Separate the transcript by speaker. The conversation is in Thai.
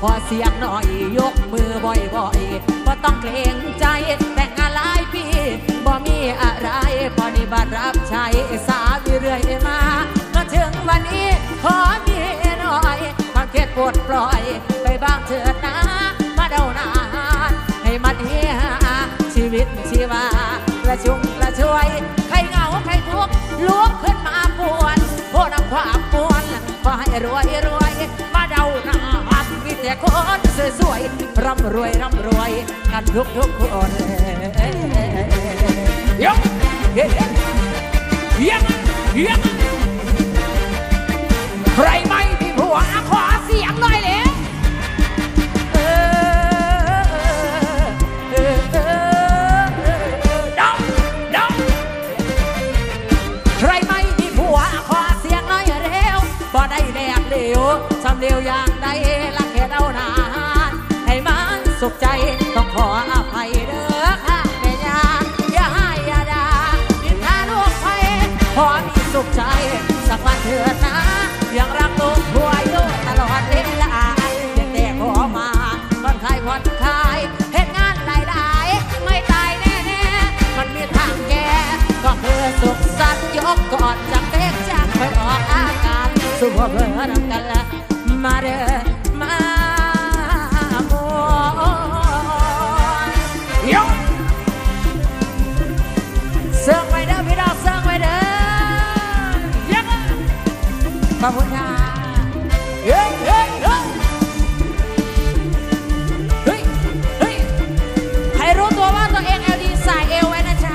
Speaker 1: ขอเสียงหน่อยยกมือบ่อยๆบ่ต้องเกรงใจแต่งงานหลายปีบ่มีอะไรปฏิบัติรับใช้สามีเรื่อยมามาถึงวันนี้ขอมีหน่อยความเครียดปวดปล่อย ไปบ้างเถิดนะมาเดานานให้มันเฮียชีวิตชีวากระชุ่มกระชวย ใครเหงาใครทุกข์ลุกขึ้นมาปวนโพนำความปวนขอให้รวยรวย เดาหน้ามีแต่คนสวยๆร่ำรวยร่ำรวยกันทุกทุกคนยกเฮ้ยยังยัง เดียวอย่างใดลักแค่เดานานให้มันสุขใจต้องขออภัยเด้อค่ะแม่ยาอย่าให้อย่าดาดินทาลูกไปขอมีสุขใจสักวันเถิดนะยังรักลูกผัวอยู่ตลอดเวลาเพียงแต่ขอมาผ่อนคลายผ่อนคลายเหตุงานหลายๆไม่ตายแน่ๆมันมีทางแก้ก็คือสุขสันต์ยกก่อนจากเด็กจากไปออกอาการสู้เพื่อนกันละ มาเด้อมาโมยกเสื้อไปเด้อพี่น้อเสื้อไปเด้อยอบคุณค่ะเเฮ้ยเฮ้ยเฮ้ยเฮ้ยใครรู้ตัวว่าตัวเองเอลดีสายเอลไว้นะจ๊ะ